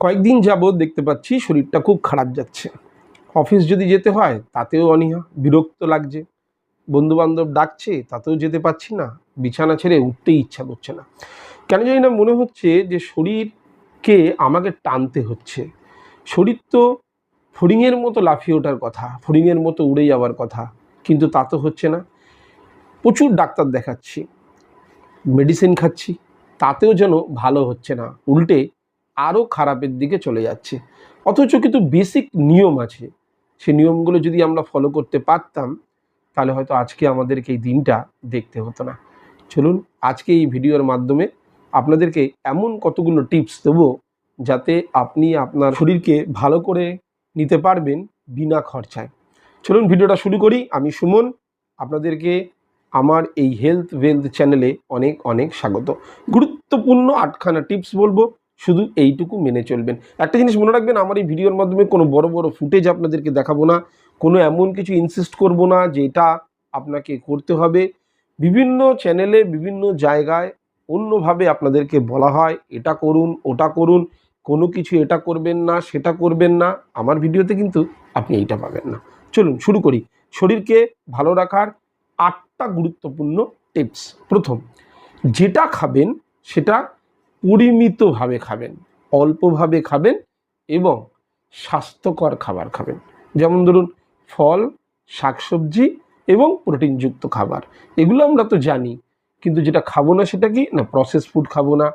কয়েকদিন যাবৎ দেখতে পাচ্ছি শরীরটা খুব খারাপ যাচ্ছে। অফিস যদি যেতে হয়, তাতেও অনীহা, বিরক্ত লাগছে। বন্ধুবান্ধব ডাকছে, তাতেও যেতে পারছি না। বিছানা ছেড়ে উঠতেই ইচ্ছা করছে না। কেন জানি না মনে হচ্ছে যে শরীরকে আমাকে টানতে হচ্ছে। শরীর তো ফড়িংয়ের মতো লাফিয়ে ওঠার কথা, ফড়িংয়ের মতো উড়ে যাওয়ার কথা, কিন্তু তা তো হচ্ছে না। প্রচুর ডাক্তার দেখাচ্ছি, মেডিসিন খাচ্ছি, তাতেও যেন ভালো হচ্ছে না। উল্টে আরও খারাপের দিকে চলে যাচ্ছে। অথচ কিন্তু বেসিক নিয়ম আছে। সেই নিয়মগুলো যদি আমরা ফলো করতে পারতাম, তাহলে হয়তো আজকে আমাদেরকে এই দিনটা দেখতে হতো না। চলুন, আজকে এই ভিডিওর মাধ্যমে আপনাদেরকে এমন কতগুলো টিপস দেবো, যাতে আপনি আপনার শরীরকে ভালো করে নিতে পারবেন বিনা খরচায়। চলুন, ভিডিওটা শুরু করি। আমি সুমন, আপনাদেরকে আমার এই হেলথ ওয়েলথ চ্যানেলে অনেক অনেক স্বাগত। গুরুত্বপূর্ণ আটখানা টিপস বলব। শুধু এইটুকু মেনে চলবেন। একটা জিনিস মনে রাখবেন, আমার এই ভিডিওর মাধ্যমে কোনো বড় বড় ফুটেজ আপনাদেরকে দেখাবো না। কোনো এমন কিছু ইনসিস্ট করব না যে এটা আপনাকে করতে হবে। বিভিন্ন চ্যানেলে বিভিন্ন জায়গায় অন্যভাবে আপনাদেরকে বলা হয়, এটা করুন, ওটা করুন। কোনো কিছু এটা করবেন না, সেটা করবেন না। আমার ভিডিওতে কিন্তু আপনি এইটা পাবেন না। চলুন, শুরু করি। শরীরকে ভালো রাখার আটটা গুরুত্বপূর্ণ টিপস প্রথম, যেটা খাবেন, সেটা পরিমিতভাবে খাবেন, অল্পভাবে খাবেন এবং স্বাস্থ্যকর খাবার খাবেন। যেমন ধরুন, ফল, শাকসবজি এবং প্রোটিনযুক্ত খাবার। এগুলো আমরা তো জানি, কিন্তু যেটা খাব না সেটা কি? না প্রসেস ফুড খাব না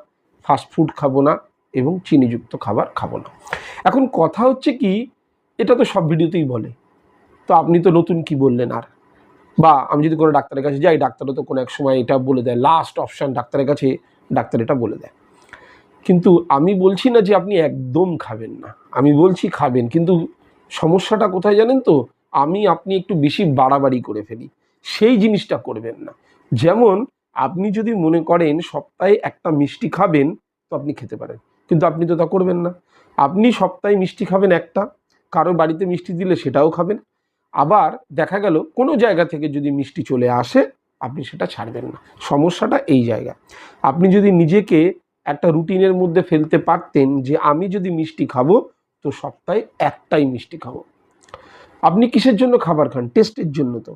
ফাস্ট ফুড খাব না এবং চিনিযুক্ত খাবার খাব না। এখন কথা হচ্ছে কি, এটা তো সব ভিডিওতেই বলে। তো আপনি তো নতুন কি বললেন আর? বা আমি যদি কোনো ডাক্তারের কাছে যাই, ডাক্তারও তো কোনো এক সময় এটা বলে দেয় লাস্ট অপশান ডাক্তারের কাছে, ডাক্তার এটা বলে দেয়। কিন্তু আমি বলছি না যে আপনি একদম খাবেন না। আমি বলছি খাবেন, কিন্তু সমস্যাটা কোথায় জানেন তো? আমি, আপনি একটু বেশি বাড়াবাড়ি করে ফেলি। সেই জিনিসটা করবেন না। যেমন, আপনি যদি মনে করেন সপ্তাহে একটা মিষ্টি খাবেন, তো আপনি খেতে পারেন। কিন্তু আপনি তো তা করবেন না। আপনি সপ্তাহে মিষ্টি খাবেন একটা, কারও বাড়িতে মিষ্টি দিলে সেটাও খাবেন। আবার দেখা গেল, কোনো জায়গা থেকে যদি মিষ্টি চলে আসে, আপনি সেটা ছাড়বেন না। সমস্যাটা এই জায়গা। আপনি যদি নিজেকে একটা রুটিনের মধ্যে ফেলতে পারতেন যে আমি যদি মিষ্টি খাব, তো সপ্তাহে একটাই মিষ্টি খাব। আপনি কিসের জন্য খাবার খান? টেস্টের জন্য তো।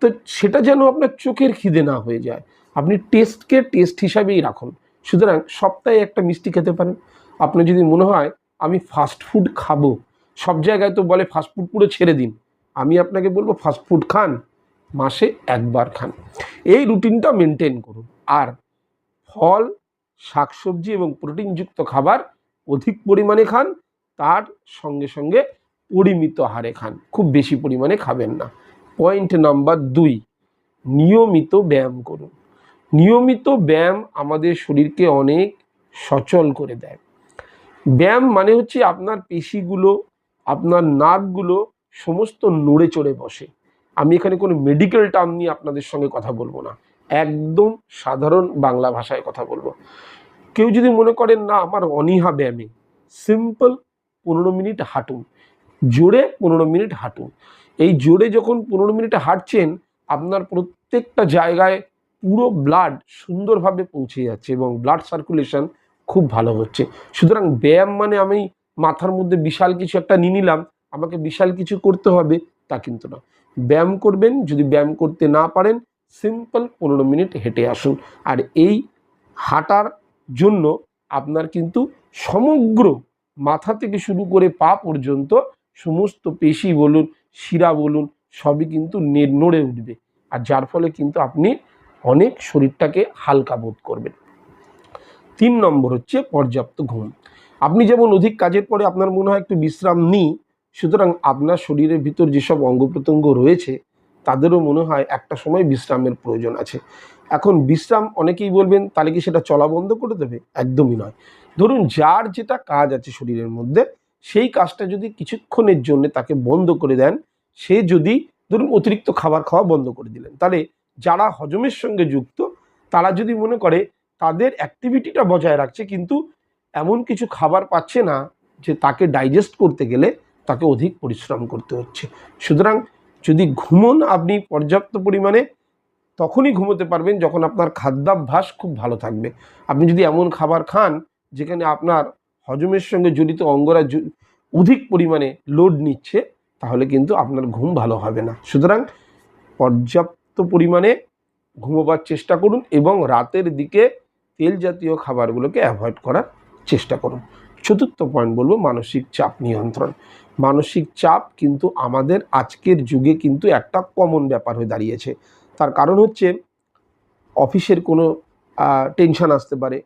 তো সেটা যেন আপনার চোখের খিদে না হয়ে যায়। আপনি টেস্টকে টেস্ট হিসাবেই রাখুন। সুতরাং সপ্তাহে একটা মিষ্টি খেতে পারেন। আপনার যদি মনে হয়, আমি ফাস্ট ফুড খাব। সব জায়গায় তো বলে ফাস্ট ফুড পুরো ছেড়ে দিন। আমি আপনাকে বলব ফাস্ট ফুড খান, মাসে একবার খান। এই রুটিনটা মেনটেন করুন। আর ফল শাকসবজি এবং প্রোটিনযুক্ত খাবার অধিক পরিমাণে খান, তার সঙ্গে সঙ্গে পরিমিত হারে খান। খুব বেশি পরিমাণে খাবেন না। পয়েন্ট নাম্বার দুই, নিয়মিত ব্যায়াম করুন। নিয়মিত ব্যায়াম আমাদের শরীরকে অনেক সচল করে দেয়। ব্যায়াম মানে হচ্ছে আপনার পেশিগুলো, আপনার নার্ভগুলো সমস্ত নড়ে চড়ে বসে। আমি এখানে কোনো মেডিকেল টার্ম নিয়ে আপনাদের সঙ্গে কথা বলব না। একদম সাধারণ বাংলা ভাষায় কথা বলব। কেউ যদি মনে করেন, না, আমার অনীহা ব্যায়ামে। সিম্পল পনেরো মিনিট হাঁটুন। জোরে পনেরো মিনিট হাঁটুন। এই জোরে যখন পনেরো মিনিট হাঁটছেন, আপনার প্রত্যেকটা জায়গায় পুরো ব্লাড সুন্দরভাবে পৌঁছে যাচ্ছে এবং ব্লাড সার্কুলেশন খুব ভালো হচ্ছে। সুতরাং ব্যায়াম মানে আমি মাথার মধ্যে বিশাল কিছু একটা নিয়ে নিলাম, আমাকে বিশাল কিছু করতে হবে, তা কিন্তু না। ব্যায়াম করবেন, যদি ব্যায়াম করতে না পারেন সিম্পল পনেরো মিনিট হেঁটে আসুন। আর এই হাঁটার জন্য আপনার কিন্তু সমগ্র মাথা থেকে শুরু করে পা পর্যন্ত সমস্ত পেশি বলুন, শিরা বলুন, সবই কিন্তু নড়ে উঠবে। আর যার ফলে কিন্তু আপনি অনেক শরীরটাকে হালকা বোধ করবেন। তিন নম্বর হচ্ছে পর্যাপ্ত ঘুম। আপনি যেমন অধিক কাজের পরে আপনার মনে হয় একটু বিশ্রাম নিই, সুতরাং আপনার শরীরের ভিতর যেসব অঙ্গ প্রত্যঙ্গ রয়েছে তাদেরও মনে হয় একটা সময় বিশ্রামের প্রয়োজন আছে। এখন বিশ্রাম অনেকেই বলবেন, তাহলে কি সেটা চলা বন্ধ করে দেবে? একদমই নয়। ধরুন যার যেটা কাজ আছে শরীরের মধ্যে, সেই কাজটা যদি কিছুক্ষণের জন্য তাকে বন্ধ করে দেন, সে যদি ধরুন অতিরিক্ত খাবার খাওয়া বন্ধ করে দিলেন, তাহলে যারা হজমের সঙ্গে যুক্ত, তারা যদি মনে করে তাদের অ্যাক্টিভিটিটা বজায় রাখছে, কিন্তু এমন কিছু খাবার পাচ্ছে না যে তাকে ডাইজেস্ট করতে গেলে তাকে অধিক পরিশ্রম করতে হচ্ছে। সুতরাং যদি ঘুমন আপনি পর্যাপ্ত পরিমাণে, তখনই ঘুমোতে পারবেন যখন আপনার খাদ্যাভ্যাস খুব ভালো থাকবে। আপনি যদি এমন খাবার খান যেখানে আপনার হজমের সঙ্গে জড়িত অঙ্গরা অধিক পরিমাণে লোড নিচ্ছে, তাহলে কিন্তু আপনার ঘুম ভালো হবে না। সুতরাং পর্যাপ্ত পরিমাণে ঘুমোবার চেষ্টা করুন এবং রাতের দিকে তেল জাতীয় খাবারগুলোকে অ্যাভয়েড করার চেষ্টা করুন। চতুর্থ পয়েন্ট বলব মানসিক চাপ নিয়ন্ত্রণ। মানসিক চাপ কিন্তু আমাদের আজকের যুগে কিন্তু একটা কমন ব্যাপার হয়ে দাঁড়িয়েছে। তার কারণ হচ্ছে অফিসের কোনো টেনশন আসতে পারে,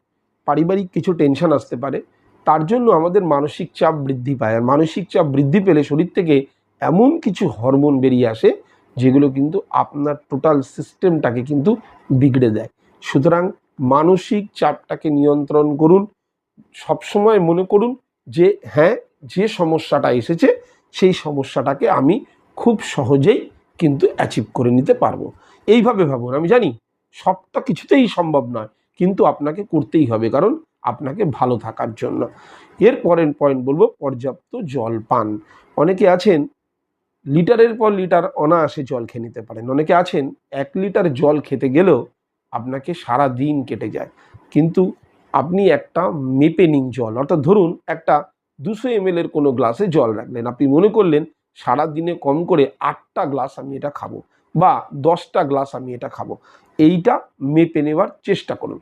পারিবারিক কিছু টেনশন আসতে পারে, তার জন্য আমাদের মানসিক চাপ বৃদ্ধি পায়। আর মানসিক চাপ বৃদ্ধি পেলে শরীর থেকে এমন কিছু হরমোন বেরিয়ে আসে, যেগুলো কিন্তু আপনার টোটাল সিস্টেমটাকে কিন্তু বিগড়ে দেয়। সুতরাং মানসিক চাপটাকে নিয়ন্ত্রণ করুন, সবসময় মনে করুন যে হ্যাঁ যে সমস্যাটা এসেছে, সেই সমস্যাটাকে আমি খুব সহজেই কিন্তু অ্যাচিভ করে নিতে পারব। এইভাবে ভাবুন, আমি জানি সবটা কিছুতেই সম্ভব নয়, কিন্তু আপনাকে করতেই হবে, কারণ আপনাকে ভালো থাকার জন্য। এর পরের পয়েন্ট বলব, পর্যাপ্ত জল পান। অনেকে আছেন, লিটারের পর লিটার অনায়াসে জল খেয়ে নিতে পারেন। অনেকে আছেন, এক লিটার জল খেতে গেলেও আপনাকে সারা দিন কেটে যায়। কিন্তু আপনি একটা মেপে নিন জল, অর্থাৎ ধরুন একটা দুশো এম এর কোনো গ্লাসে জল রাখলেন। আপনি মনে করলেন সারা দিনে কম করে আটটা গ্লাস আমি এটা খাব বা দশটা গ্লাস আমি এটা খাব। এইটা মেপে নেওয়ার চেষ্টা করুন।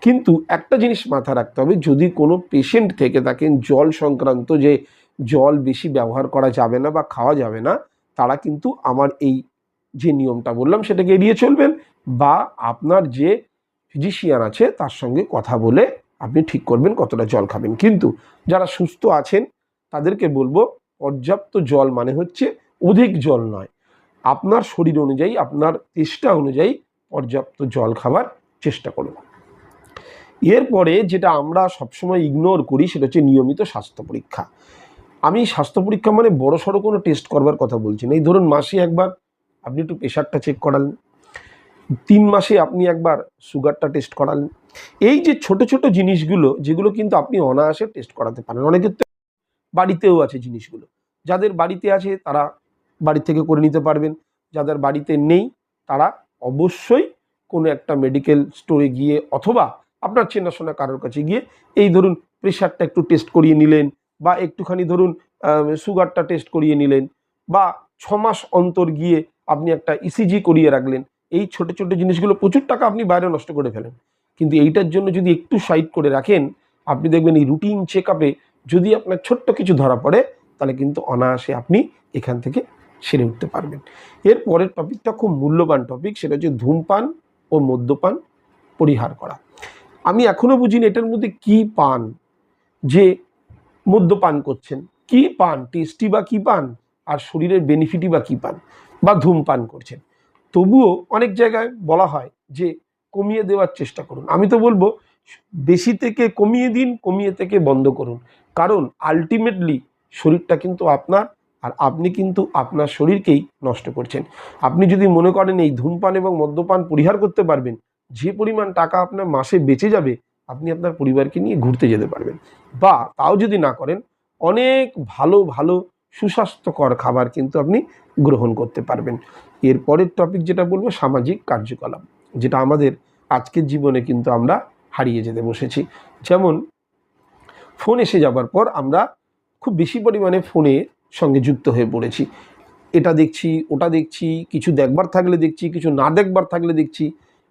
কিন্তু একটা জিনিস মাথায় রাখতে হবে, যদি কোনো পেশেন্ট থেকে থাকেন, জল সংক্রান্ত যে জল বেশি ব্যবহার করা যাবে না বা খাওয়া যাবে না, তারা কিন্তু আমার এই যে নিয়মটা বললাম, সেটাকে এড়িয়ে চলবেন বা আপনার যে ফিজিশিয়ান আছে, তার সঙ্গে কথা বলে আপনি ঠিক করবেন কতটা জল খাবেন। কিন্তু যারা সুস্থ আছেন, তাদেরকে বলব, পর্যাপ্ত জল মানে হচ্ছে অধিক জল নয়। আপনার শরীর অনুযায়ী, আপনার চেষ্টা অনুযায়ী পর্যাপ্ত জল খাবার চেষ্টা করুন। এরপরে যেটা আমরা সবসময় ইগনোর করি, সেটা হচ্ছে নিয়মিত স্বাস্থ্য পরীক্ষা। আমি স্বাস্থ্য পরীক্ষা মানে বড় সড়ো কোনো টেস্ট করবার কথা বলছি না। এই ধরুন মাসে একবার আপনি একটু প্রেশারটা চেক করালেন। তিন মাসে আপনি একবার সুগারটা টেস্ট করালেন। এই যে ছোট ছোট জিনিসগুলো, যেগুলো কিন্তু আপনি অনায়াসে টেস্ট করাতে পারেন। অনেকের তো বাড়িতেও আছে জিনিসগুলো। যাদের বাড়িতে আছে, তারা বাড়ি থেকে করে নিতে পারবেন। যাদের বাড়িতে নেই, তারা অবশ্যই কোনো একটা মেডিকেল স্টোরে গিয়ে অথবা আপনার চেনাশোনা কারোর কাছে গিয়ে এই ধরুন প্রেশারটা একটু টেস্ট করিয়ে নিলেন বা একটুখানি ধরুন সুগারটা টেস্ট করিয়ে নিলেন বা ছ মাস অন্তর গিয়ে আপনি একটা ইসিজি করিয়ে রাখলেন। এই ছোট ছোট জিনিসগুলো প্রচুর টাকা আপনি বাইরে নষ্ট করে ফেলেন। কিন্তু এইটার জন্য যদি একটু সাইড করে রাখেন, আপনি দেখবেন এই রুটিন চেক আপে যদি আপনার ছোট্ট কিছু ধরা পড়ে, তাহলে কিন্তু অনায়াসে আপনি এখান থেকে সেরে উঠতে পারবেন। এর পরের টপিকটা খুব মূল্যবান টপিক সেটা হচ্ছে ধূমপান ও মদ্যপান পরিহার করা। আমি এখনও বুঝিনি এটার মধ্যে কি পান, যে মদ্যপান করছেন। কি পান? টেস্টি বা কি পান? আর শরীরের বেনিফিটই বা কি পান? বা ধূমপান করছেন। তবুও অনেক জায়গায় বলা হয় যে কমিয়ে দেওয়ার চেষ্টা করুন। আমি তো বলব, বেশি থেকে কমিয়ে দিন, কমিয়ে থেকে বন্ধ করুন। কারণ আলটিমেটলি শরীরটা কিন্তু আপনার, আর আপনি কিন্তু আপনার শরীরকেই নষ্ট করছেন। আপনি যদি মনে করেন এই ধূমপান এবং মদ্যপান পরিহার করতে পারবেন, যে পরিমাণ টাকা আপনার মাসে বেঁচে যাবে, আপনি আপনার পরিবারকে নিয়ে ঘুরতে যেতে পারবেন। বা তাও যদি না করেন, অনেক ভালো ভালো সুস্বাস্থ্যকর খাবার কিন্তু আপনি গ্রহণ করতে পারবেন। এর পরের টপিক যেটা বলব, সামাজিক কার্যকলাপ। যেটা আমাদের আজকের জীবনে কিন্তু আমরা হারিয়ে যেতে বসেছি। যেমন ফোন এসে যাবার পর আমরা খুব বেশি পরিমাণে ফোনে সঙ্গে যুক্ত হয়ে পড়েছি। এটা দেখছি, ওটা দেখছি, কিছু দেখবার থাকলে দেখছি, কিছু না দেখবার থাকলে দেখছি।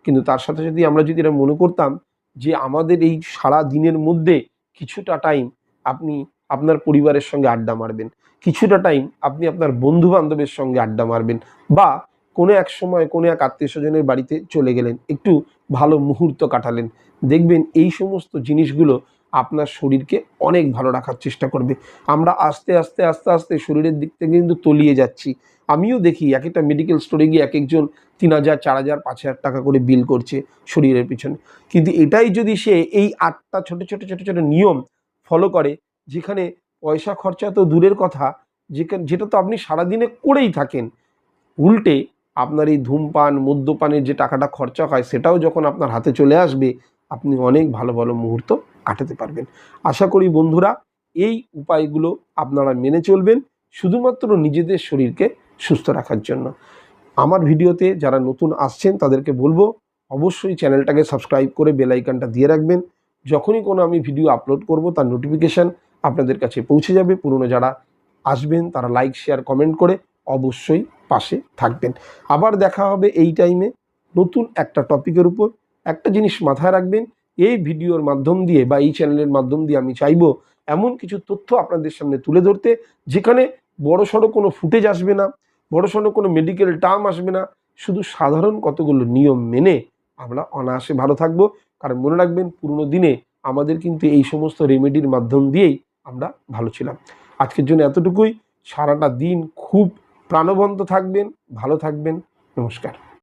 কিন্তু তার সাথে যদি আমরা যদি এটা মনে করতাম যে আমাদের এই সারা দিনের মধ্যে কিছুটা টাইম আপনি আপনার পরিবারের সঙ্গে আড্ডা মারবেন, কিছুটা টাইম আপনি আপনার বন্ধু বান্ধবের সঙ্গে আড্ডা মারবেন বা কোনো এক সময় কোনো এক আত্মীয় স্বজনের বাড়িতে চলে গেলেন, একটু ভালো মুহূর্ত কাটালেন। দেখবেন এই সমস্ত জিনিসগুলো আপনার শরীরকে অনেক ভালো রাখার চেষ্টা করবে। আমরা আস্তে আস্তে আস্তে আস্তে শরীরের দিক থেকে কিন্তু তলিয়ে যাচ্ছি। আমিও দেখি এক একটা মেডিকেল স্টোরে গিয়ে এক একজন তিন হাজার, চার হাজার, পাঁচ হাজার টাকা করে বিল করছে শরীরের পিছনে। কিন্তু এটাই যদি সে এই আটটা ছোট ছোট ছোট ছোট নিয়ম ফলো করে, যেখানে পয়সা খরচা তো দূরের কথা, যেখানে, যেটা তো আপনি সারাদিনে করেই থাকেন, উল্টে আপনার এই ধূমপান, মদ্যপানের যে টাকাটা খরচা হয়, সেটাও যখন আপনার হাতে চলে আসবে, আপনি অনেক ভালো ভালো মুহূর্ত কাটাতে পারবেন। আশা করি বন্ধুরা, এই উপায়গুলো আপনারা মেনে চলবেন, শুধুমাত্র নিজেদের শরীরকে সুস্থ রাখার জন্য। আমার ভিডিওতে যারা নতুন আসছেন, তাদেরকে বলব, অবশ্যই চ্যানেলটাকে সাবস্ক্রাইব করে বেল আইকনটা দিয়ে রাখবেন। যখনই কোনো আমি ভিডিও আপলোড করব, তার নোটিফিকেশান আপনাদের কাছে পৌঁছে যাবে। পুরনো যারা আসবেন, তারা লাইক, শেয়ার, কমেন্ট করে অবশ্যই পাশে থাকবেন। আবার দেখা হবে এই টাইমে নতুন একটা টপিকের উপর। একটা জিনিস মাথায় রাখবেন, এই ভিডিওর মাধ্যম দিয়ে বা এই চ্যানেলের মাধ্যম দিয়ে আমি চাইব এমন কিছু তথ্য আপনাদের সামনে তুলে ধরতে, যেখানে বড় সড়ো কোনো ফুটেজ আসবে না বড় সড়ো কোনো মেডিকেল টার্ম আসবে না। শুধু সাধারণ কতগুলো নিয়ম মেনে আমরা অনায়াসে ভালো থাকব। কারণ মনে রাখবেন, পুরনো দিনে আমাদের কিন্তু এই সমস্ত রেমেডির মাধ্যম দিয়েই আমরা ভালো ছিলাম। আজকের জন্য এতটুকুই। সারাটা দিন খুব প্রাণবন্ত থাকবেন ভালো থাকবেন নমস্কার।